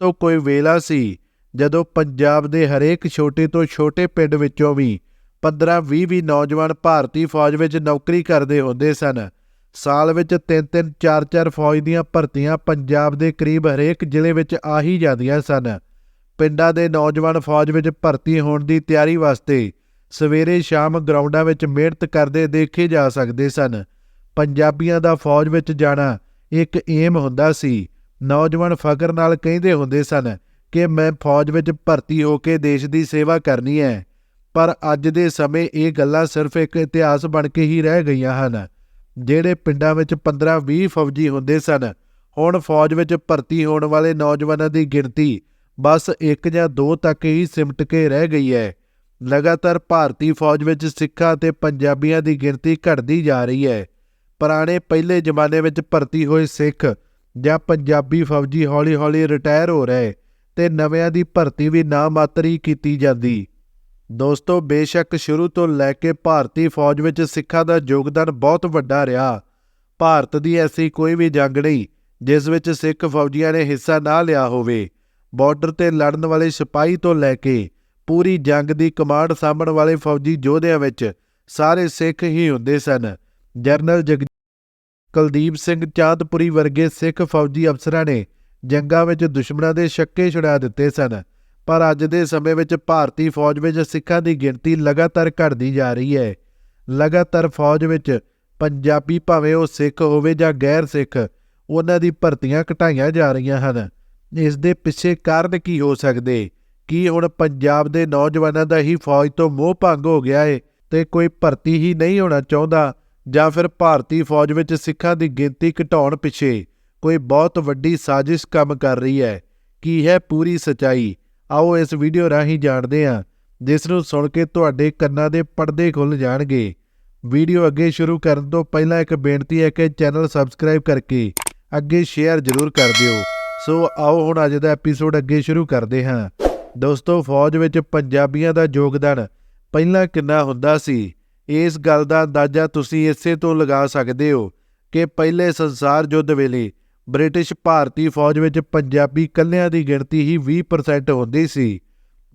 ਤੋਂ ਕੋਈ ਵੇਲਾ ਸੀ, ਜਦੋਂ ਪੰਜਾਬ ਦੇ ਹਰੇਕ ਛੋਟੇ ਤੋਂ ਛੋਟੇ ਪਿੰਡ ਵਿੱਚੋਂ ਵੀ 15-20 ਵੀ ਨੌਜਵਾਨ ਭਾਰਤੀ ਫੌਜ ਵਿੱਚ ਨੌਕਰੀ ਕਰਦੇ ਹੁੰਦੇ ਸਨ। ਸਾਲ ਵਿੱਚ 3-3 4-4 ਫੌਜ ਦੀਆਂ ਭਰਤੀਆਂ ਪੰਜਾਬ ਦੇ ਕਰੀਬ ਹਰੇਕ ਜ਼ਿਲ੍ਹੇ ਵਿੱਚ ਆ ਹੀ ਜਾਂਦੀਆਂ ਸਨ। ਪਿੰਡਾਂ ਦੇ ਨੌਜਵਾਨ ਫੌਜ ਵਿੱਚ ਭਰਤੀ ਹੋਣ ਦੀ ਤਿਆਰੀ ਵਾਸਤੇ ਸਵੇਰੇ ਸ਼ਾਮ ਗਰਾਊਂਡਾਂ ਵਿੱਚ ਮਿਹਨਤ ਕਰਦੇ ਦੇਖੇ ਜਾ ਸਕਦੇ ਸਨ। ਪੰਜਾਬੀਆਂ ਦਾ ਫੌਜ ਵਿੱਚ ਜਾਣਾ ਇੱਕ ਏਮ ਹੁੰਦਾ ਸੀ। ਨੌਜਵਾਨ ਫਖਰ ਨਾਲ ਕਹਿੰਦੇ ਹੁੰਦੇ ਸਨ ਕਿ ਮੈਂ ਫੌਜ ਵਿੱਚ ਭਰਤੀ ਹੋ ਕੇ ਦੇਸ਼ ਦੀ ਸੇਵਾ ਕਰਨੀ ਹੈ। ਪਰ ਅੱਜ ਦੇ ਸਮੇਂ ਇਹ ਗੱਲਾਂ ਸਿਰਫ ਇੱਕ ਇਤਿਹਾਸ ਬਣ ਕੇ ਹੀ ਰਹਿ ਗਈਆਂ ਹਨ। ਜਿਹੜੇ ਪਿੰਡਾਂ ਵਿੱਚ 15-20 ਫੌਜੀ ਹੁੰਦੇ ਸਨ, ਹੁਣ ਫੌਜ ਵਿੱਚ ਭਰਤੀ ਹੋਣ ਵਾਲੇ ਨੌਜਵਾਨਾਂ ਦੀ ਗਿਣਤੀ ਬਸ ਇੱਕ ਜਾਂ ਦੋ ਤੱਕ ਹੀ ਸਿਮਟ ਕੇ ਰਹਿ ਗਈ ਹੈ। ਲਗਾਤਾਰ ਭਾਰਤੀ ਫੌਜ ਵਿੱਚ ਸਿੱਖਾਂ ਤੇ ਪੰਜਾਬੀਆਂ ਦੀ ਗਿਣਤੀ ਘਟਦੀ ਜਾ ਰਹੀ ਹੈ। ਪੁਰਾਣੇ ਪਹਿਲੇ ਜ਼ਮਾਨੇ ਵਿੱਚ ਭਰਤੀ ਹੋਏ ਸਿੱਖ ਜਾਂ ਪੰਜਾਬੀ ਫੌਜੀ ਹੌਲੀ-ਹੌਲੀ ਰਿਟਾਇਰ ਹੋ ਰਹੇ ਤੇ ਨਵਿਆਂ ਦੀ ਭਰਤੀ ਵੀ ਨਾ ਮਾਤਰ ਕੀਤੀ ਜਾਂਦੀ। ਦੋਸਤੋ, ਬੇਸ਼ੱਕ ਸ਼ੁਰੂ ਤੋਂ ਲੈ ਕੇ ਭਾਰਤੀ ਫੌਜ ਵਿੱਚ ਸਿੱਖਾਂ ਦਾ ਯੋਗਦਾਨ ਬਹੁਤ ਵੱਡਾ ਰਿਹਾ। ਭਾਰਤ ਦੀ ਐਸੀ ਕੋਈ ਵੀ ਜੰਗ ਨਹੀਂ, ਜਿਸ ਵਿੱਚ ਸਿੱਖ ਫੌਜੀਆਂ ਨੇ ਹਿੱਸਾ ਨਾ ਲਿਆ ਹੋਵੇ। ਬਾਰਡਰ ਤੇ ਲੜਨ ਵਾਲੇ ਸਿਪਾਹੀ ਤੋਂ ਲੈ ਕੇ ਪੂਰੀ ਜੰਗ ਦੀ ਕਮਾਂਡ ਸਾਂਭਣ ਵਾਲੇ ਫੌਜੀ ਯੋਧਿਆਂ ਵਿੱਚ ਸਾਰੇ ਸਿੱਖ ਹੀ ਹੁੰਦੇ ਸਨ। ਜਨਰਲ ਜਗ ਕੁਲਦੀਪ ਸਿੰਘ ਚਾਂਦਪੁਰੀ ਵਰਗੇ ਸਿੱਖ ਫੌਜੀ ਅਫਸਰਾਂ ਨੇ ਜੰਗਾਂ ਵਿੱਚ ਦੁਸ਼ਮਣਾਂ ਦੇ ਛੱਕੇ ਛੁਡਾ ਦਿੱਤੇ ਸਨ। ਪਰ ਅੱਜ ਦੇ ਸਮੇਂ ਵਿੱਚ ਭਾਰਤੀ ਫੌਜ ਵਿੱਚ ਸਿੱਖਾਂ ਦੀ ਗਿਣਤੀ ਲਗਾਤਾਰ ਘਟਦੀ ਜਾ ਰਹੀ ਹੈ। ਲਗਾਤਾਰ ਫੌਜ ਵਿੱਚ ਪੰਜਾਬੀ ਭਾਵੇਂ ਉਹ ਸਿੱਖ ਹੋਵੇ ਜਾਂ ਗੈਰ ਸਿੱਖ, ਉਹਨਾਂ ਦੀ ਭਰਤੀਆਂ ਘਟਾਈਆਂ ਜਾ ਰਹੀਆਂ ਹਨ। ਇਸ ਦੇ ਪਿੱਛੇ ਕਾਰਨ ਕੀ ਹੋ ਸਕਦੇ? ਕੀ ਹੁਣ ਪੰਜਾਬ ਦੇ ਨੌਜਵਾਨਾਂ ਦਾ ਹੀ ਫੌਜ ਤੋਂ ਮੋਹ ਭੰਗ ਹੋ ਗਿਆ ਏ ਤੇ ਕੋਈ ਭਰਤੀ ਹੀ ਨਹੀਂ ਹੋਣਾ ਚਾਹੁੰਦਾ? ਜਾਂ ਫਿਰ ਭਾਰਤੀ ਫੌਜ ਵਿੱਚ ਸਿੱਖਾਂ ਦੀ ਗਿਣਤੀ ਘਟਾਉਣ ਪਿੱਛੇ ਕੋਈ ਬਹੁਤ ਵੱਡੀ ਸਾਜ਼ਿਸ਼ ਕੰਮ ਕਰ ਰਹੀ ਹੈ। ਕੀ ਹੈ ਪੂਰੀ ਸਚਾਈ? ਆਓ ਇਸ ਵੀਡੀਓ ਰਾਹੀਂ ਜਾਣਦੇ ਹਾਂ। ਜਿਸ ਨੂੰ ਸੁਣ ਕੇ ਤੁਹਾਡੇ ਕੰਨਾਂ ਦੇ ਪਰਦੇ ਖੁੱਲ ਜਾਣਗੇ। ਵੀਡੀਓ ਅੱਗੇ ਸ਼ੁਰੂ ਕਰਨ ਤੋਂ ਪਹਿਲਾਂ ਇੱਕ ਬੇਨਤੀ ਹੈ ਕਿ ਚੈਨਲ ਸਬਸਕ੍ਰਾਈਬ ਕਰਕੇ ਅੱਗੇ ਸ਼ੇਅਰ ਜ਼ਰੂਰ ਕਰ ਦਿਓ। ਸੋ ਆਓ ਹੁਣ ਅੱਜ ਦਾ ਐਪੀਸੋਡ ਅੱਗੇ ਸ਼ੁਰੂ ਕਰਦੇ ਹਾਂ। ਦੋਸਤੋ, ਫੌਜ ਵਿੱਚ ਪੰਜਾਬੀਆਂ ਦਾ ਯੋਗਦਾਨ ਪਹਿਲਾਂ ਕਿੰਨਾ ਹੁੰਦਾ ਸੀ? ਇਸ ਗੱਲ ਦਾ ਅੰਦਾਜ਼ਾ ਤੁਸੀਂ ਇਸੇ ਤੋਂ ਲਗਾ ਸਕਦੇ ਹੋ ਕਿ ਪਹਿਲੇ ਸੰਸਾਰ ਯੁੱਧ ਵੇਲੇ ਬ੍ਰਿਟਿਸ਼ ਭਾਰਤੀ ਫੌਜ ਵਿੱਚ ਪੰਜਾਬੀ ਕੱਲਿਆਂ ਦੀ ਗਿਣਤੀ ਹੀ 20% ਹੁੰਦੀ ਸੀ।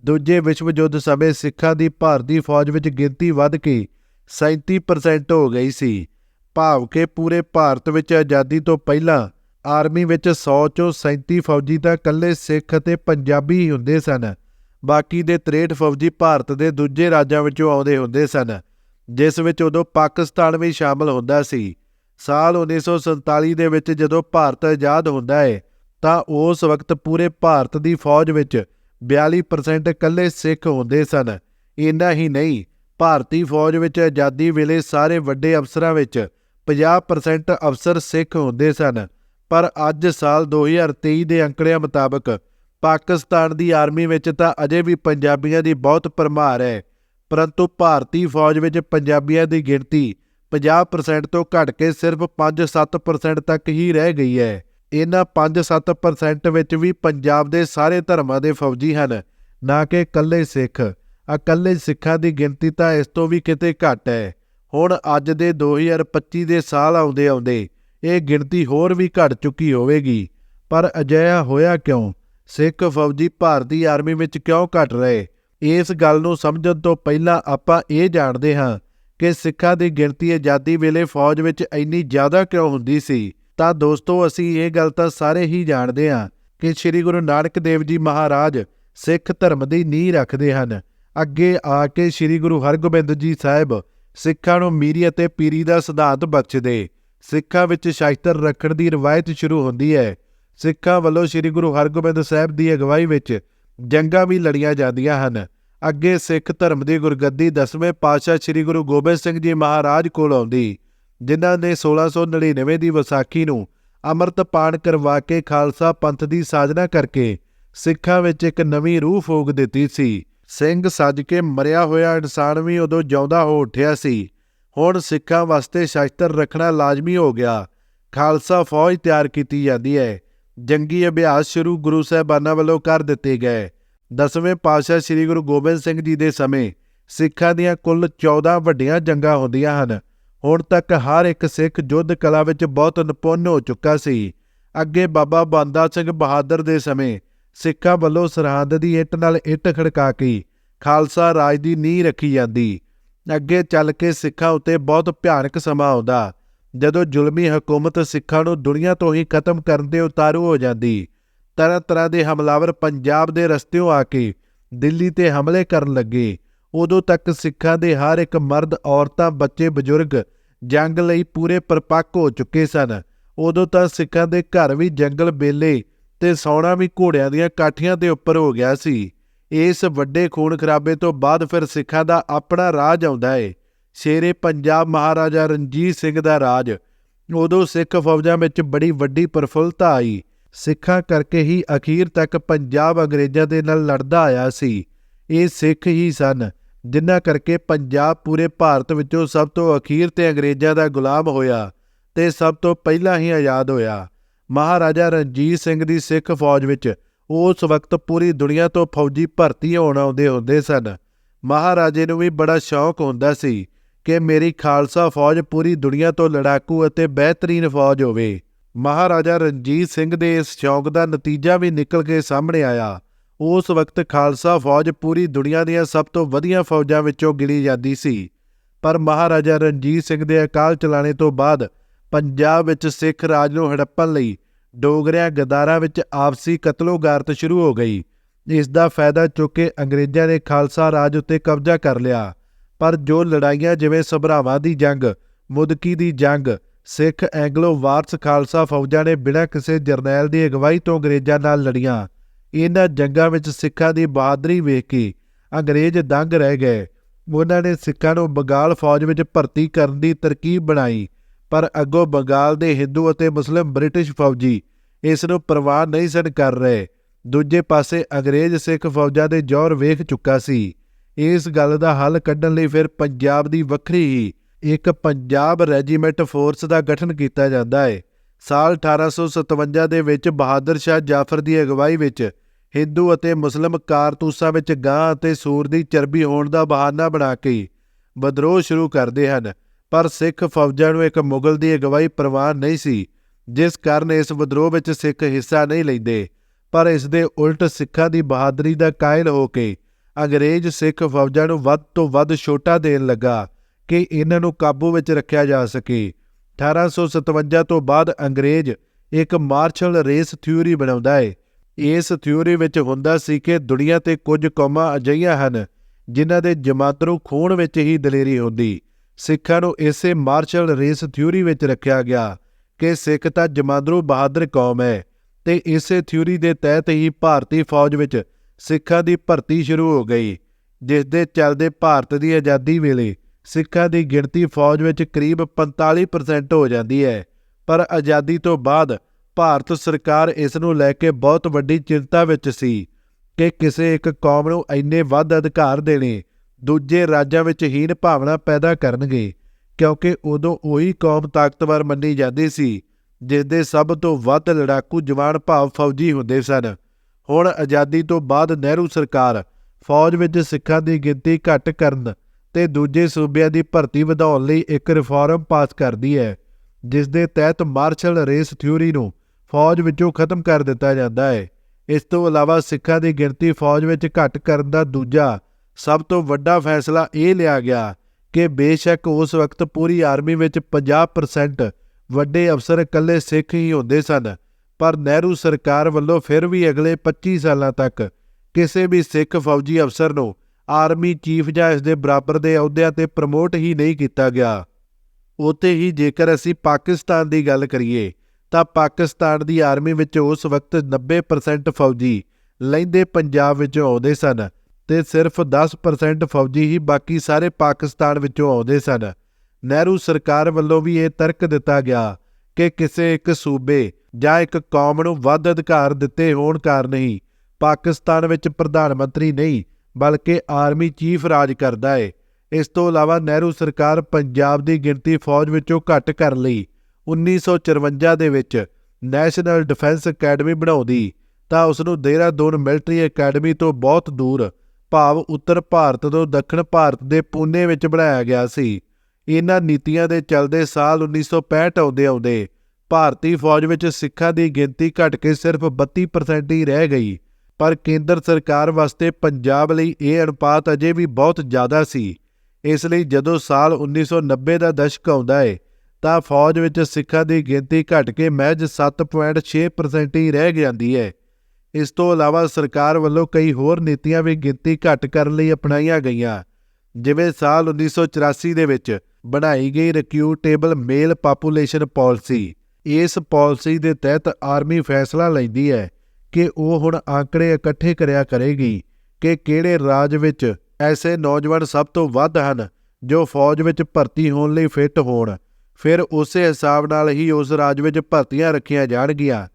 ਦੂਜੇ ਵਿਸ਼ਵ ਯੁੱਧ ਸਮੇਂ ਸਿੱਖਾਂ ਦੀ ਭਾਰਤੀ ਫੌਜ ਵਿੱਚ ਗਿਣਤੀ ਵੱਧ ਕੇ 37% ਹੋ ਗਈ ਸੀ। ਭਾਵ ਕਿ ਪੂਰੇ ਭਾਰਤ ਵਿੱਚ ਆਜ਼ਾਦੀ ਤੋਂ ਪਹਿਲਾਂ ਆਰਮੀ ਵਿੱਚ 100 ਚੋਂ 37 ਫੌਜੀ ਤਾਂ ਇਕੱਲੇ ਸਿੱਖ ਅਤੇ ਪੰਜਾਬੀ ਹੀ ਹੁੰਦੇ ਸਨ। ਬਾਕੀ ਦੇ 63 ਫੌਜੀ ਭਾਰਤ ਦੇ ਦੂਜੇ ਰਾਜਾਂ ਵਿੱਚੋਂ ਆਉਂਦੇ ਹੁੰਦੇ ਸਨ। ਜਿਸ ਵਿੱਚ ਉਦੋਂ ਪਾਕਿਸਤਾਨ ਵੀ ਸ਼ਾਮਲ ਹੁੰਦਾ ਸੀ। ਸਾਲ 1947 ਦੇ ਵਿੱਚ ਜਦੋਂ ਭਾਰਤ ਆਜ਼ਾਦ ਹੁੰਦਾ ਹੈ ਤਾਂ ਉਸ ਵਕਤ ਪੂਰੇ ਭਾਰਤ ਦੀ ਫੌਜ ਵਿੱਚ 42% ਇਕੱਲੇ ਸਿੱਖ ਹੁੰਦੇ ਸਨ। ਇੰਨਾ ਹੀ ਨਹੀਂ, ਭਾਰਤੀ ਫੌਜ ਵਿੱਚ ਆਜ਼ਾਦੀ ਵੇਲੇ ਸਾਰੇ ਵੱਡੇ ਅਫਸਰਾਂ ਵਿੱਚ 50% ਅਫਸਰ ਸਿੱਖ ਹੁੰਦੇ ਸਨ। ਪਰ ਅੱਜ ਸਾਲ 2023 ਦੇ ਅੰਕੜਿਆਂ ਮੁਤਾਬਕ ਪਾਕਿਸਤਾਨ ਦੀ ਆਰਮੀ ਵਿੱਚ ਤਾਂ ਅਜੇ ਵੀ ਪੰਜਾਬੀਆਂ ਦੀ ਬਹੁਤ ਪਰਮਾਰ ਹੈ। ਪਰੰਤੂ ਭਾਰਤੀ ਫੌਜ ਵਿੱਚ ਪੰਜਾਬੀਆਂ ਦੀ ਗਿਣਤੀ 50% ਤੋਂ ਘਟ ਕੇ ਸਿਰਫ 5-7% ਤੱਕ ਹੀ ਰਹਿ ਗਈ ਹੈ। ਇਹਨਾਂ 5-7% ਵਿੱਚ ਵੀ ਪੰਜਾਬ ਦੇ ਸਾਰੇ ਧਰਮਾਂ ਦੇ ਫੌਜੀ ਹਨ, ਨਾ ਕਿ ਇਕੱਲੇ ਸਿੱਖ। ਇਕੱਲੇ ਸਿੱਖਾਂ ਦੀ ਗਿਣਤੀ ਤਾਂ ਇਸ ਤੋਂ ਵੀ ਕਿਤੇ ਘੱਟ ਹੈ। ਹੁਣ ਅੱਜ ਦੇ 2025 ਦੇ ਸਾਲ ਆਉਂਦੇ ਆਉਂਦੇ ਇਹ ਗਿਣਤੀ ਹੋਰ ਵੀ ਘਟ ਚੁੱਕੀ ਹੋਵੇਗੀ। ਪਰ ਅਜਿਹਾ ਹੋਇਆ ਕਿਉਂ? ਸਿੱਖ ਫੌਜੀ ਭਾਰਤੀ ਆਰਮੀ ਵਿੱਚ ਕਿਉਂ ਘਟ ਰਹੇ? ਇਸ ਗੱਲ ਨੂੰ ਸਮਝਣ ਤੋਂ ਪਹਿਲਾਂ ਆਪਾਂ ਇਹ ਜਾਣਦੇ ਹਾਂ ਕਿ ਸਿੱਖਾਂ ਦੀ ਗਿਣਤੀ ਆਜ਼ਾਦੀ ਵੇਲੇ ਫੌਜ ਵਿੱਚ ਇੰਨੀ ਜ਼ਿਆਦਾ ਕਿਉਂ ਹੁੰਦੀ ਸੀ। ਤਾਂ ਦੋਸਤੋ, ਅਸੀਂ ਇਹ ਗੱਲ ਤਾਂ ਸਾਰੇ ਹੀ ਜਾਣਦੇ ਹਾਂ ਕਿ ਸ੍ਰੀ ਗੁਰੂ ਨਾਨਕ ਦੇਵ ਜੀ ਮਹਾਰਾਜ ਸਿੱਖ ਧਰਮ ਦੀ ਨੀਂਹ ਰੱਖਦੇ ਹਨ। ਅੱਗੇ ਆ ਕੇ ਸ੍ਰੀ ਗੁਰੂ ਹਰਗੋਬਿੰਦ ਜੀ ਸਾਹਿਬ ਸਿੱਖਾਂ ਨੂੰ ਮੀਰੀ ਅਤੇ ਪੀਰੀ ਦਾ ਸਿਧਾਂਤ ਬਖਸ਼ਦੇ। ਸਿੱਖਾਂ ਵਿੱਚ ਸ਼ਾਸਤਰ ਰੱਖਣ ਦੀ ਰਵਾਇਤ ਸ਼ੁਰੂ ਹੁੰਦੀ ਹੈ। ਸਿੱਖਾਂ ਵੱਲੋਂ ਸ੍ਰੀ ਗੁਰੂ ਹਰਗੋਬਿੰਦ ਸਾਹਿਬ ਦੀ ਅਗਵਾਈ ਵਿੱਚ ਜੰਗਾਂ ਵੀ ਲੜੀਆਂ ਜਾਂਦੀਆਂ ਹਨ। ਅੱਗੇ ਸਿੱਖ ਧਰਮ ਦੀ ਗੁਰਗੱਦੀ ਦਸਵੇਂ ਪਾਤਸ਼ਾਹ ਸ੍ਰੀ ਗੁਰੂ ਗੋਬਿੰਦ ਸਿੰਘ ਜੀ ਮਹਾਰਾਜ ਕੋਲ ਆਉਂਦੀ, ਜਿਨ੍ਹਾਂ ਨੇ 1699 ਦੀ ਵਿਸਾਖੀ ਨੂੰ ਅੰਮ੍ਰਿਤ ਪਾਣ ਕਰਵਾ ਕੇ ਖਾਲਸਾ ਪੰਥ ਦੀ ਸਾਜਨਾ ਕਰਕੇ ਸਿੱਖਾਂ ਵਿੱਚ ਇੱਕ ਨਵੀਂ ਰੂਹ ਫੂਕ ਦਿੱਤੀ ਸੀ। ਸਿੰਘ ਸੱਜ ਕੇ ਮਰਿਆ ਹੋਇਆ ਇਨਸਾਨ ਵੀ ਉਦੋਂ ਜਿਉਂਦਾ ਹੋ ਉੱਠਿਆ ਸੀ। ਹੁਣ ਸਿੱਖਾਂ ਵਾਸਤੇ ਸ਼ਸਤਰ ਰੱਖਣਾ ਲਾਜ਼ਮੀ ਹੋ ਗਿਆ। ਖਾਲਸਾ ਫੌਜ ਤਿਆਰ ਕੀਤੀ ਜਾਂਦੀ ਹੈ। ਜੰਗੀ ਅਭਿਆਸ ਸ਼ੁਰੂ ਗੁਰੂ ਸਾਹਿਬਾਨਾਂ ਵੱਲੋਂ ਕਰ ਦਿੱਤੇ ਗਏ। ਦਸਵੇਂ ਪਾਤਸ਼ਾਹ ਸ੍ਰੀ ਗੁਰੂ ਗੋਬਿੰਦ ਸਿੰਘ ਜੀ ਦੇ ਸਮੇਂ ਸਿੱਖਾਂ ਦੀਆਂ ਕੁੱਲ 14 ਵੱਡੀਆਂ ਜੰਗਾਂ ਹੁੰਦੀਆਂ ਹਨ। ਹੁਣ ਤੱਕ ਹਰ ਇੱਕ ਸਿੱਖ ਯੁੱਧ ਕਲਾ ਵਿੱਚ ਬਹੁਤ ਨਿਪੁੰਨ ਹੋ ਚੁੱਕਾ ਸੀ। ਅੱਗੇ ਬਾਬਾ ਬੰਦਾ ਸਿੰਘ ਬਹਾਦਰ ਦੇ ਸਮੇਂ ਸਿੱਖਾਂ ਵੱਲੋਂ ਸਰਹੰਦ ਦੀ ਇੱਟ ਨਾਲ ਇੱਟ ਖੜਕਾ ਕੇ ਖਾਲਸਾ ਰਾਜ ਦੀ ਨੀਂਹ ਰੱਖੀ ਜਾਂਦੀ। ਅੱਗੇ ਚੱਲ ਕੇ ਸਿੱਖਾਂ ਉੱਤੇ ਬਹੁਤ ਭਿਆਨਕ ਸਮਾਂ ਆਉਂਦਾ। ਜਦੋਂ ਜ਼ੁਲਮੀ ਹਕੂਮਤ ਸਿੱਖਾਂ ਨੂੰ ਦੁਨੀਆ ਤੋਂ ਹੀ ਖਤਮ ਕਰਨ ਦੇ ਉਤਾਰੂ ਹੋ ਜਾਂਦੀ ਤਰ੍ਹਾਂ ਤਰ੍ਹਾਂ ਦੇ ਹਮਲਾਵਰ ਪੰਜਾਬ ਦੇ ਰਸਤਿਓਂ ਆ ਕੇ ਦਿੱਲੀ ਤੇ ਹਮਲੇ ਕਰਨ ਲੱਗੇ। ਉਦੋਂ ਤੱਕ ਸਿੱਖਾਂ ਦੇ ਹਰ ਇੱਕ ਮਰਦ, ਔਰਤਾਂ, ਬੱਚੇ, ਬਜ਼ੁਰਗ ਜੰਗ ਲਈ ਪੂਰੇ ਪਰਪੱਕ ਹੋ ਚੁੱਕੇ ਸਨ। ਉਦੋਂ ਤਾਂ ਸਿੱਖਾਂ ਦੇ ਘਰ ਵੀ ਜੰਗਲ ਬੇਲੇ ਤੇ ਸੌਣਾ ਵੀ ਘੋੜਿਆਂ ਦੀਆਂ ਕਾਠੀਆਂ ਦੇ ਉੱਪਰ ਹੋ ਗਿਆ ਸੀ। ਇਸ ਵੱਡੇ ਖੂਨ ਖਰਾਬੇ ਤੋਂ ਬਾਅਦ ਫਿਰ ਸਿੱਖਾਂ ਦਾ ਆਪਣਾ ਰਾਜ ਆਉਂਦਾ ਏ। ਸ਼ੇਰੇ ਪੰਜਾਬ ਮਹਾਰਾਜਾ ਰਣਜੀਤ ਸਿੰਘ ਦਾ ਰਾਜ। ਉਦੋਂ ਸਿੱਖ ਫੌਜਾਂ ਵਿੱਚ ਬੜੀ ਵੱਡੀ ਪ੍ਰਫੁੱਲਤਾ ਆਈ। ਸਿੱਖਾਂ ਕਰਕੇ ਹੀ ਅਖੀਰ ਤੱਕ ਪੰਜਾਬ ਅੰਗਰੇਜ਼ਾਂ ਦੇ ਨਾਲ ਲੜਦਾ ਆਇਆ ਸੀ। ਇਹ ਸਿੱਖ ਹੀ ਸਨ, ਜਿਨ੍ਹਾਂ ਕਰਕੇ ਪੰਜਾਬ ਪੂਰੇ ਭਾਰਤ ਵਿੱਚੋਂ ਸਭ ਤੋਂ ਅਖੀਰ ਤੇ ਅੰਗਰੇਜ਼ਾਂ ਦਾ ਗੁਲਾਮ ਹੋਇਆ ਤੇ ਸਭ ਤੋਂ ਪਹਿਲਾਂ ਹੀ ਆਜ਼ਾਦ ਹੋਇਆ। ਮਹਾਰਾਜਾ ਰਣਜੀਤ ਸਿੰਘ ਦੀ ਸਿੱਖ ਫੌਜ ਵਿੱਚ ਉਸ ਵਕਤ ਪੂਰੀ ਦੁਨੀਆ ਤੋਂ ਫੌਜੀ ਭਰਤੀ ਹੋਣ ਆਉਂਦੇ ਹੁੰਦੇ ਸਨ। ਮਹਾਰਾਜੇ ਨੂੰ ਵੀ ਬੜਾ ਸ਼ੌਕ ਹੁੰਦਾ ਸੀ ਕਿ ਮੇਰੀ ਖਾਲਸਾ ਫੌਜ ਪੂਰੀ ਦੁਨੀਆ ਤੋਂ ਲੜਾਕੂ ਅਤੇ ਬਿਹਤਰੀਨ ਫੌਜ ਹੋਵੇ। ਮਹਾਰਾਜਾ ਰਣਜੀਤ ਸਿੰਘ ਦੇ ਇਸ ਸ਼ੌਕ ਦਾ ਨਤੀਜਾ ਵੀ ਨਿਕਲ ਕੇ ਸਾਹਮਣੇ ਆਇਆ। ਉਸ ਵਕਤ ਖਾਲਸਾ ਫੌਜ ਪੂਰੀ ਦੁਨੀਆ ਦੀਆਂ ਸਭ ਤੋਂ ਵਧੀਆ ਫੌਜਾਂ ਵਿੱਚੋਂ ਗਿਣੀ ਜਾਂਦੀ ਸੀ। ਪਰ ਮਹਾਰਾਜਾ ਰਣਜੀਤ ਸਿੰਘ ਦੇ ਅਕਾਲ ਚਲਾਣੇ ਤੋਂ ਬਾਅਦ ਪੰਜਾਬ ਵਿੱਚ ਸਿੱਖ ਰਾਜ ਨੂੰ ਹੜੱਪਣ ਲਈ ਡੋਗਰਿਆਂ ਗਦਾਰਾਂ ਵਿੱਚ ਆਪਸੀ ਕਤਲੋਗਾਰਤ ਸ਼ੁਰੂ ਹੋ ਗਈ। ਇਸ ਦਾ ਫਾਇਦਾ ਚੁੱਕ ਕੇ ਅੰਗਰੇਜ਼ਾਂ ਨੇ ਖਾਲਸਾ ਰਾਜ ਉੱਤੇ ਕਬਜ਼ਾ ਕਰ ਲਿਆ। ਪਰ ਜੋ ਲੜਾਈਆਂ ਜਿਵੇਂ ਸਭਰਾਵਾਂ ਦੀ ਜੰਗ, ਮੁਦਕੀ ਦੀ ਜੰਗ ਸਿੱਖ ਐਂਗਲੋ ਵਾਰਸ ਖਾਲਸਾ ਫੌਜਾਂ ਨੇ ਬਿਨਾਂ ਕਿਸੇ ਜਰਨੈਲ ਦੀ ਅਗਵਾਈ ਤੋਂ ਅੰਗਰੇਜ਼ਾਂ ਨਾਲ ਲੜੀਆਂ। ਇਹਨਾਂ ਜੰਗਾਂ ਵਿੱਚ ਸਿੱਖਾਂ ਦੀ ਬਹਾਦਰੀ ਵੇਖ ਕੇ ਅੰਗਰੇਜ਼ ਦੰਗ ਰਹਿ ਗਏ। ਉਹਨਾਂ ਨੇ ਸਿੱਖਾਂ ਨੂੰ ਬੰਗਾਲ ਫੌਜ ਵਿੱਚ ਭਰਤੀ ਕਰਨ ਦੀ ਤਰਕੀਬ ਬਣਾਈ, ਪਰ ਅੱਗੋਂ ਬੰਗਾਲ ਦੇ ਹਿੰਦੂ ਅਤੇ ਮੁਸਲਿਮ ਬ੍ਰਿਟਿਸ਼ ਫੌਜੀ ਇਸ ਨੂੰ ਪ੍ਰਵਾਹ ਨਹੀਂ ਸਨ ਕਰ ਰਹੇ। ਦੂਜੇ ਪਾਸੇ ਅੰਗਰੇਜ਼ ਸਿੱਖ ਫੌਜਾਂ ਦੇ ਜ਼ੋਰ ਵੇਖ ਚੁੱਕਾ ਸੀ। ਇਸ ਗੱਲ ਦਾ ਹੱਲ ਕੱਢਣ ਲਈ ਫਿਰ ਪੰਜਾਬ ਦੀ ਵੱਖਰੀ ਹੀ ਇੱਕ ਪੰਜਾਬ ਰੈਜੀਮੈਂਟ ਫੋਰਸ ਦਾ ਗਠਨ ਕੀਤਾ ਜਾਂਦਾ ਹੈ। ਸਾਲ 1857 ਦੇ ਵਿੱਚ ਬਹਾਦਰ ਸ਼ਾਹ ਜਾਫਰ ਦੀ ਅਗਵਾਈ ਵਿੱਚ ਹਿੰਦੂ ਅਤੇ ਮੁਸਲਮ ਕਾਰਤੂਸਾਂ ਵਿੱਚ ਗਾਂ ਅਤੇ ਸੂਰ ਦੀ ਚਰਬੀ ਹੋਣ ਦਾ ਬਹਾਨਾ ਬਣਾ ਕੇ ਵਿਦਰੋਹ ਸ਼ੁਰੂ ਕਰਦੇ ਹਨ। ਪਰ ਸਿੱਖ ਫੌਜਾਂ ਨੂੰ ਇੱਕ ਮੁਗਲ ਦੀ ਅਗਵਾਈ ਪ੍ਰਵਾਨ ਨਹੀਂ ਸੀ, ਜਿਸ ਕਾਰਨ ਇਸ ਵਿਦਰੋਹ ਵਿੱਚ ਸਿੱਖ ਹਿੱਸਾ ਨਹੀਂ ਲੈਂਦੇ। ਪਰ ਇਸ ਦੇ ਉਲਟ ਸਿੱਖਾਂ ਦੀ ਬਹਾਦਰੀ ਦਾ ਕਾਇਲ ਹੋ ਕੇ ਅੰਗਰੇਜ਼ ਸਿੱਖ ਫੌਜਾਂ ਨੂੰ ਵੱਧ ਤੋਂ ਵੱਧ ਛੋਟਾ ਦੇਣ ਲੱਗਾ। ਕਿ ਇਹਨਾਂ ਨੂੰ ਕਾਬੂ ਵਿੱਚ ਰੱਖਿਆ ਜਾ ਸਕੇ। 1857 ਤੋਂ ਬਾਅਦ ਅੰਗਰੇਜ਼ ਇੱਕ ਮਾਰਸ਼ਲ ਰੇਸ ਥਿਊਰੀ ਬਣਾਉਂਦਾ ਹੈ ਇਸ ਥਿਊਰੀ ਵਿੱਚ ਹੁੰਦਾ ਸੀ ਕਿ ਦੁਨੀਆ ਤੇ ਕੁਝ ਕੌਮਾਂ ਅਜਿਹੀਆਂ ਹਨ ਜਿਨ੍ਹਾਂ ਦੇ ਜਮਾਤਰੂ ਖੂਨ ਵਿੱਚ ਹੀ ਦਲੇਰੀ ਹੁੰਦੀ। ਸਿੱਖਾਂ ਨੂੰ ਇਸੇ ਮਾਰਸ਼ਲ ਰੇਸ ਥਿਊਰੀ ਵਿੱਚ ਰੱਖਿਆ ਗਿਆ ਕਿ ਸਿੱਖ ਤਾਂ ਜਮਾਂਦਰੂ ਬਹਾਦਰ ਕੌਮ ਹੈ ਤੇ ਇਸੇ ਥਿਊਰੀ ਦੇ ਤਹਿਤ ਹੀ ਭਾਰਤੀ ਫੌਜ ਵਿੱਚ ਸਿੱਖਾਂ ਦੀ ਭਰਤੀ ਸ਼ੁਰੂ ਹੋ ਗਈ, ਜਿਸ ਦੇ ਚੱਲਦੇ ਭਾਰਤ ਦੀ ਆਜ਼ਾਦੀ ਵੇਲੇ ਸਿੱਖਾਂ ਦੀ ਗਿਣਤੀ ਫੌਜ ਵਿੱਚ ਕਰੀਬ 45% ਹੋ ਜਾਂਦੀ ਹੈ, ਪਰ ਆਜ਼ਾਦੀ ਤੋਂ ਬਾਅਦ ਭਾਰਤ ਸਰਕਾਰ ਇਸ ਨੂੰ ਲੈ ਕੇ ਬਹੁਤ ਵੱਡੀ ਚਿੰਤਾ ਵਿੱਚ ਸੀ ਕਿ ਕਿਸੇ ਇੱਕ ਕੌਮ ਨੂੰ ਇੰਨੇ ਵੱਧ ਅਧਿਕਾਰ ਦੇਣੇ ਦੂਜੇ ਰਾਜਾਂ ਵਿੱਚ ਹੀਨ ਭਾਵਨਾ ਪੈਦਾ ਕਰਨਗੇ, ਕਿਉਂਕਿ ਉਦੋਂ ਉਹੀ ਕੌਮ ਤਾਕਤਵਰ ਮੰਨੀ ਜਾਂਦੀ ਸੀ ਜਿਸ ਦੇ ਸਭ ਤੋਂ ਵੱਧ ਲੜਾਕੂ ਜਵਾਨ ਭਾਵ ਫੌਜੀ ਹੁੰਦੇ ਸਨ। ਹੁਣ ਆਜ਼ਾਦੀ ਤੋਂ ਬਾਅਦ ਨਹਿਰੂ ਸਰਕਾਰ ਫੌਜ ਵਿੱਚ ਸਿੱਖਾਂ ਦੀ ਗਿਣਤੀ ਘੱਟ ਕਰਨ ਤੇ ਦੂਜੇ ਸੂਬਿਆਂ ਦੀ ਭਰਤੀ ਵਧਾਉਣ ਲਈ ਇੱਕ ਰਿਫਾਰਮ ਪਾਸ ਕਰਦੀ ਹੈ, ਜਿਸ ਦੇ ਤਹਿਤ ਮਾਰਸ਼ਲ ਰੇਸ ਥਿਊਰੀ ਨੂੰ ਫੌਜ ਵਿੱਚੋਂ ਖਤਮ ਕਰ ਦਿੱਤਾ ਜਾਂਦਾ ਹੈ। ਇਸ ਤੋਂ ਇਲਾਵਾ ਸਿੱਖਾਂ ਦੀ ਗਿਣਤੀ ਫੌਜ ਵਿੱਚ ਘੱਟ ਕਰਨ ਦਾ ਦੂਜਾ ਸਭ ਤੋਂ ਵੱਡਾ ਫੈਸਲਾ ਇਹ ਲਿਆ ਗਿਆ ਕਿ ਬੇਸ਼ੱਕ ਉਸ ਵਕਤ ਪੂਰੀ ਆਰਮੀ ਵਿੱਚ 50% ਵੱਡੇ ਅਫਸਰ ਇਕੱਲੇ ਸਿੱਖ ਹੀ ਹੁੰਦੇ ਸਨ, ਪਰ ਨਹਿਰੂ ਸਰਕਾਰ ਵੱਲੋਂ ਫਿਰ ਵੀ ਅਗਲੇ 25 ਸਾਲਾਂ ਤੱਕ ਕਿਸੇ ਵੀ ਸਿੱਖ ਫੌਜੀ ਅਫਸਰ ਨੂੰ ਆਰਮੀ ਚੀਫ ਜਾਂ ਇਸ ਦੇ ਬਰਾਬਰ ਦੇ ਅਹੁਦਿਆਂ ਤੇ ਪ੍ਰਮੋਟ ਹੀ ਨਹੀਂ ਕੀਤਾ ਗਿਆ। ਉਤੇ ਹੀ ਜੇਕਰ ਅਸੀਂ ਪਾਕਿਸਤਾਨ ਦੀ ਗੱਲ ਕਰੀਏ, ਤਾਂ ਪਾਕਿਸਤਾਨ ਦੀ ਆਰਮੀ ਵਿੱਚ ਉਸ ਵਕਤ 90% ਫੌਜੀ, ਲੈਂਦੇ ਪੰਜਾਬ ਵਿੱਚੋਂ ਆਉਂਦੇ ਸਨ ਤੇ ਸਿਰਫ 10% ਫੌਜੀ ਹੀ ਬਾਕੀ ਸਾਰੇ ਪਾਕਿਸਤਾਨ ਵਿੱਚੋਂ ਆਉਂਦੇ ਸਨ। ਨਹਿਰੂ ਸਰਕਾਰ ਵੱਲੋਂ ਵੀ ਇਹ ਤਰਕ ਦਿੱਤਾ ਗਿਆ ਕਿ ਕਿਸੇ ਇੱਕ ਸੂਬੇ ਜਾਂ ਇੱਕ ਕੌਮ ਨੂੰ ਵੱਧ ਅਧਿਕਾਰ ਦਿੱਤੇ ਹੋਣ ਕਾਰਨ ਹੀ ਪਾਕਿਸਤਾਨ ਵਿੱਚ ਪ੍ਰਧਾਨ ਮੰਤਰੀ ਨਹੀਂ ਬਲਕਿ ਆਰਮੀ ਚੀਫ ਰਾਜ ਕਰਦਾ ਏ। ਇਸ ਤੋਂ ਇਲਾਵਾ ਨਹਿਰੂ ਸਰਕਾਰ ਪੰਜਾਬ ਦੀ ਗਿਣਤੀ ਫੌਜ ਵਿੱਚੋਂ ਘੱਟ ਕਰਨ ਲਈ। 1954 ਦੇ ਵਿੱਚ ਨੈਸ਼ਨਲ ਡਿਫੈਂਸ ਅਕੈਡਮੀ ਬਣਾਉਂਦੀ, ਤਾਂ ਉਸ ਨੂੰ ਦੇਹਰਾਦੂਨ ਮਿਲਟਰੀ ਅਕੈਡਮੀ ਤੋਂ ਬਹੁਤ ਦੂਰ, ਭਾਵ ਉੱਤਰ ਭਾਰਤ ਤੋਂ ਦੱਖਣ ਭਾਰਤ ਦੇ ਪੂਨੇ ਵਿੱਚ ਬਣਾਇਆ ਗਿਆ ਸੀ। ਇਹਨਾਂ ਨੀਤੀਆਂ ਦੇ ਚੱਲਦੇ ਸਾਲ 1965 ਆਉਂਦੇ ਆਉਂਦੇ ਭਾਰਤੀ ਫੌਜ ਵਿੱਚ ਸਿੱਖਾਂ ਦੀ ਗਿਣਤੀ ਘਟ ਕੇ ਸਿਰਫ 32% ਹੀ ਰਹਿ ਗਈ। ਪਰ ਕੇਂਦਰ ਸਰਕਾਰ ਵਾਸਤੇ ਪੰਜਾਬ ਲਈ ਇਹ ਅਨੁਪਾਤ ਅਜੇ ਵੀ ਬਹੁਤ ਜ਼ਿਆਦਾ ਸੀ। ਇਸ ਲਈ ਜਦੋਂ ਸਾਲ 1990 ਦਾ ਦਸ਼ਕ ਆਉਂਦਾ ਹੈ ਤਾਂ ਫੌਜ ਵਿੱਚ ਸਿੱਖਾਂ ਦੀ ਗਿਣਤੀ ਘਟ ਕੇ ਮਹਿਜ 7.6% ਹੀ ਰਹਿ ਜਾਂਦੀ ਹੈ ਇਸ ਤੋਂ ਇਲਾਵਾ ਸਰਕਾਰ ਵੱਲੋਂ ਕਈ ਹੋਰ ਨੀਤੀਆਂ ਵੀ ਗਿਣਤੀ ਘਟ ਕਰਨ ਲਈ ਅਪਣਾਈਆਂ ਗਈਆਂ, ਜਿਵੇਂ ਸਾਲ 1984 ਦੇ ਵਿੱਚ ਬਣਾਈ ਗਈ ਰਿਕਿਊਟੇਬਲ ਮੇਲ ਪਾਪੂਲੇਸ਼ਨ ਪਾਲਿਸੀ। ਇਸ ਪਾਲਿਸੀ ਦੇ ਤਹਿਤ ਆਰਮੀ ਫੈਸਲਾ ਲੈਂਦੀ ਹੈ ਕਿ ਉਹ ਹੁਣ ਆંકੜੇ ਇਕੱਠੇ ਕਰਿਆ ਕਰੇਗੀ ਕਿ ਕਿਹੜੇ ਰਾਜ ਵਿੱਚ ਐਸੇ ਨੌਜਵਾਨ ਸਭ ਤੋਂ ਵੱਧ ਹਨ ਜੋ ਫੌਜ ਵਿੱਚ ਭਰਤੀ ਹੋਣ ਲਈ ਫਿੱਟ ਹੋਣ। ਫਿਰ ਉਸੇ ਹਿਸਾਬ ਨਾਲ ਹੀ ਉਸ ਰਾਜ ਵਿੱਚ ਭਰਤੀਆਂ ਰੱਖੀਆਂ ਜਾਣਗੀਆਂ।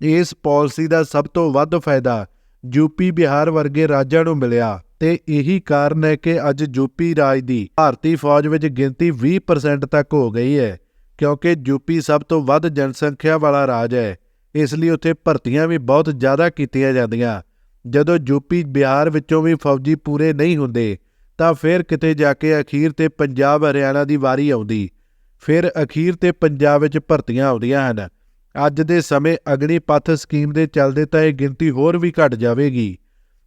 ਇਸ ਪਾਲਿਸੀ ਦਾ ਸਭ ਤੋਂ ਵੱਧ ਫਾਇਦਾ ਯੂਪੀ ਬਿਹਾਰ ਵਰਗੇ ਰਾਜਾਂ ਨੂੰ ਮਿਲਿਆ ਤੇ ਇਹੀ ਕਾਰਨ ਹੈ ਕਿ ਅੱਜ ਯੂਪੀ ਰਾਜ ਦੀ ਭਾਰਤੀ ਫੌਜ ਵਿੱਚ ਗਿਣਤੀ 20% ਤੱਕ ਹੋ ਗਈ ਹੈ, ਕਿਉਂਕਿ ਯੂਪੀ ਸਭ ਤੋਂ ਵੱਧ ਜਨਸੰਖਿਆ ਵਾਲਾ ਰਾਜ ਹੈ। ਇਸ ਲਈ ਉੱਥੇ ਭਰਤੀਆਂ ਵੀ ਬਹੁਤ ਜ਼ਿਆਦਾ ਕੀਤੀਆਂ ਜਾਂਦੀਆਂ। ਜਦੋਂ ਯੂਪੀ ਬਿਹਾਰ ਵਿੱਚੋਂ ਵੀ ਫੌਜੀ ਪੂਰੇ ਨਹੀਂ ਹੁੰਦੇ, ਤਾਂ ਫਿਰ ਕਿਤੇ ਜਾ ਕੇ ਅਖੀਰ ਤੇ ਪੰਜਾਬ, ਹਰਿਆਣਾ ਦੀ ਵਾਰੀ ਆਉਂਦੀ। ਫਿਰ ਅਖੀਰ ਤੇ ਪੰਜਾਬ ਵਿੱਚ ਭਰਤੀਆਂ ਆਉਂਦੀਆਂ ਹਨ। ਅੱਜ ਦੇ ਸਮੇਂ ਅਗਨੀਪਥ ਸਕੀਮ ਦੇ ਚੱਲਦੇ ਤਾਂ ਇਹ ਗਿਣਤੀ ਹੋਰ ਵੀ ਘਟ ਜਾਵੇਗੀ।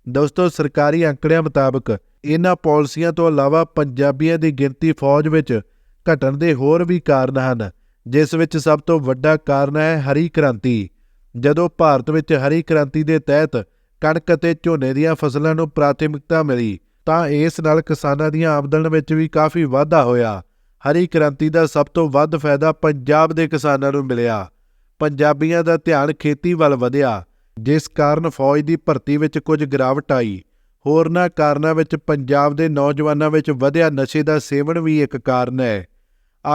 ਦੋਸਤੋ, ਸਰਕਾਰੀ ਅੰਕੜਿਆਂ ਮੁਤਾਬਕ ਇਹਨਾਂ ਪਾਲਿਸੀਆਂ ਤੋਂ ਇਲਾਵਾ ਪੰਜਾਬੀਆਂ ਦੀ ਗਿਣਤੀ ਫੌਜ ਵਿੱਚ ਘਟਣ ਦੇ ਹੋਰ ਵੀ ਕਾਰਨ ਹਨ, ਜਿਸ ਵਿੱਚ ਸਭ ਤੋਂ ਵੱਡਾ ਕਾਰਨ ਹੈ ਹਰੀ ਕ੍ਰਾਂਤੀ। ਜਦੋਂ ਭਾਰਤ ਵਿੱਚ ਹਰੀ ਕ੍ਰਾਂਤੀ ਦੇ ਤਹਿਤ ਕਣਕ ਅਤੇ ਝੋਨੇ ਦੀਆਂ ਫਸਲਾਂ ਨੂੰ ਪ੍ਰਾਥਮਿਕਤਾ ਮਿਲੀ, ਤਾਂ ਇਸ ਨਾਲ ਕਿਸਾਨਾਂ ਦੀਆਂ ਆਮਦਨ ਵਿੱਚ ਵੀ ਕਾਫੀ ਵਾਧਾ ਹੋਇਆ। ਹਰੀ ਕ੍ਰਾਂਤੀ ਦਾ ਸਭ ਤੋਂ ਵੱਧ ਫਾਇਦਾ ਪੰਜਾਬ ਦੇ ਕਿਸਾਨਾਂ ਨੂੰ ਮਿਲਿਆ। ਪੰਜਾਬੀਆਂ ਦਾ ਧਿਆਨ ਖੇਤੀ ਵੱਲ ਵਧਿਆ, ਜਿਸ ਕਾਰਨ ਫੌਜ ਦੀ ਭਰਤੀ ਵਿੱਚ ਕੁਝ ਗਿਰਾਵਟ ਆਈ। ਹੋਰਨਾਂ ਕਾਰਨਾਂ ਵਿੱਚ ਪੰਜਾਬ ਦੇ ਨੌਜਵਾਨਾਂ ਵਿੱਚ ਵਧਿਆ ਨਸ਼ੇ ਦਾ ਸੇਵਨ ਵੀ ਇੱਕ ਕਾਰਨ ਹੈ।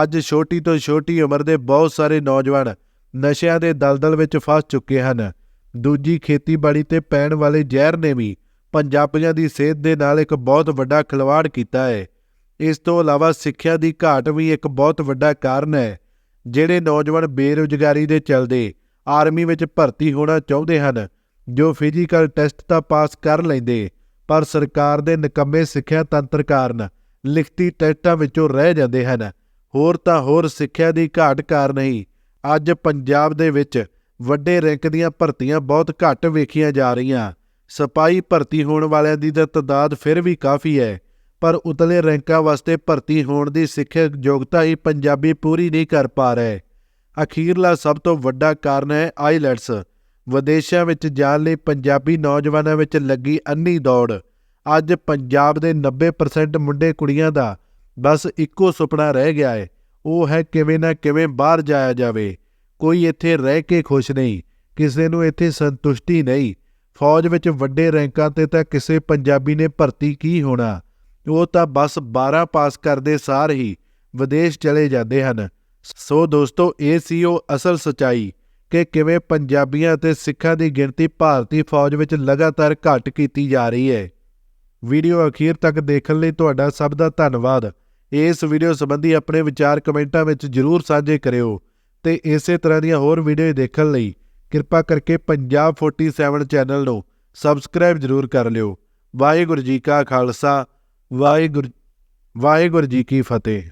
ਅੱਜ ਛੋਟੀ ਤੋਂ ਛੋਟੀ ਉਮਰ ਦੇ ਬਹੁਤ ਸਾਰੇ ਨੌਜਵਾਨ ਨਸ਼ਿਆਂ ਦੇ ਦਲਦਲ ਵਿੱਚ ਫਸ ਚੁੱਕੇ ਹਨ। ਦੂਜੀ ਖੇਤੀਬਾੜੀ ਤੇ ਪੈਣ ਵਾਲੇ ਜ਼ਹਿਰ ਨੇ ਵੀ ਪੰਜਾਬੀਆਂ ਦੀ ਸਿਹਤ ਦੇ ਨਾਲ ਇੱਕ ਬਹੁਤ ਵੱਡਾ ਖਿਲਵਾੜ ਕੀਤਾ ਹੈ। ਇਸ ਤੋਂ ਇਲਾਵਾ ਸਿੱਖਿਆ ਦੀ ਘਾਟ ਵੀ ਇੱਕ ਬਹੁਤ ਵੱਡਾ ਕਾਰਨ ਹੈ। ਜਿਹੜੇ ਨੌਜਵਾਨ ਬੇਰੁਜ਼ਗਾਰੀ ਦੇ ਚਲਦੇ ਆਰਮੀ ਵਿੱਚ ਭਰਤੀ ਹੋਣਾ ਚਾਹੁੰਦੇ ਹਨ, ਜੋ ਫਿਜ਼ੀਕਲ ਟੈਸਟ ਤਾਂ ਪਾਸ ਕਰ ਲੈਂਦੇ, ਪਰ ਸਰਕਾਰ ਦੇ ਨਿਕੰਮੇ ਸਿੱਖਿਆ ਤੰਤਰ ਕਾਰਨ ਲਿਖਤੀ ਟੈਸਟਾਂ ਵਿੱਚੋਂ ਰਹਿ ਜਾਂਦੇ ਹਨ। ਹੋਰ ਤਾਂ ਹੋਰ ਸਿੱਖਿਆ ਦੀ ਘਾਟ ਕਾਰਨ ਹੀ ਅੱਜ ਪੰਜਾਬ ਦੇ ਵਿੱਚ ਵੱਡੇ ਰੈਂਕ ਦੀਆਂ ਭਰਤੀਆਂ ਬਹੁਤ ਘੱਟ ਵੇਖੀਆਂ ਜਾ ਰਹੀਆਂ। ਸਿਪਾਹੀ ਭਰਤੀ ਹੋਣ ਵਾਲਿਆਂ ਦੀ ਤਾਂ ਤਾਦਾਦ ਫਿਰ ਵੀ ਕਾਫੀ ਹੈ, ਪਰ ਉਤਲੇ ਰੈਂਕਾਂ ਵਾਸਤੇ ਭਰਤੀ ਹੋਣ ਦੀ ਸਿੱਖਿਅਕ ਯੋਗਤਾ ਹੀ ਪੰਜਾਬੀ ਪੂਰੀ ਨਹੀਂ ਕਰ ਪਾ ਰਹੇ। ਅਖੀਰਲਾ ਸਭ ਤੋਂ ਵੱਡਾ ਕਾਰਨ ਹੈ ਆਈਲੈਟਸ। ਵਿਦੇਸ਼ਾਂ ਵਿੱਚ ਜਾਣ ਲਈ ਪੰਜਾਬੀ ਨੌਜਵਾਨਾਂ ਵਿੱਚ ਲੱਗੀ ਅੰਨੀ ਦੌੜ। ਅੱਜ ਪੰਜਾਬ ਦੇ 90% ਮੁੰਡੇ ਕੁੜੀਆਂ ਦਾ ਬਸ ਇੱਕੋ ਸੁਪਨਾ ਰਹਿ ਗਿਆ ਹੈ ਉਹ ਹੈ ਕਿਵੇਂ ਨਾ ਕਿਵੇਂ ਬਾਹਰ ਜਾਇਆ ਜਾਵੇ। ਕੋਈ ਇੱਥੇ ਰਹਿ ਕੇ ਖੁਸ਼ ਨਹੀਂ, ਕਿਸੇ ਨੂੰ ਇੱਥੇ ਸੰਤੁਸ਼ਟੀ ਨਹੀਂ। ਫੌਜ ਵਿੱਚ ਵੱਡੇ ਰੈਂਕਾਂ ਤੇ ਤਾਂ ਕਿਸੇ ਪੰਜਾਬੀ ਨੇ ਭਰਤੀ ਕੀ ਹੋਣਾ? ਉਹ ਤਾਂ ਬਸ 12 ਪਾਸ ਕਰਦੇ ਸਾਰ ਹੀ ਵਿਦੇਸ਼ ਚਲੇ ਜਾਂਦੇ ਹਨ। ਸੋ ਦੋਸਤੋ, ਇਹ ਸੀ ਉਹ ਅਸਲ ਸਚਾਈ ਕਿ ਕਿਵੇਂ ਪੰਜਾਬੀਆਂ ਅਤੇ ਸਿੱਖਾਂ ਦੀ ਗਿਣਤੀ ਭਾਰਤੀ ਫੌਜ ਵਿੱਚ ਲਗਾਤਾਰ ਘਟ ਕੀਤੀ ਜਾ ਰਹੀ ਹੈ। ਵੀਡੀਓ ਅਖੀਰ ਤੱਕ ਦੇਖਣ ਲਈ ਤੁਹਾਡਾ ਸਭ ਦਾ ਧੰਨਵਾਦ। ਇਸ ਵੀਡੀਓ ਸੰਬੰਧੀ ਆਪਣੇ ਵਿਚਾਰ ਕਮੈਂਟਾਂ ਵਿੱਚ ਜਰੂਰ ਸਾਂਝੇ ਕਰਿਓ ਤੇ ਇਸੇ ਤਰ੍ਹਾਂ ਦੀਆਂ ਹੋਰ ਵੀਡੀਓ ਦੇਖਣ ਲਈ ਕਿਰਪਾ ਕਰਕੇ ਪੰਜਾਬ 47 ਚੈਨਲ ਨੂੰ ਸਬਸਕ੍ਰਾਈਬ ਜਰੂਰ ਕਰ ਲਿਓ। ਵਾਹਿਗੁਰੂ ਜੀ ਕਾ ਖਾਲਸਾ, ਵਾਹਿਗੁਰੂ ਵਾਹਿਗੁਰੂ ਜੀ ਕੀ ਫਤਿਹ।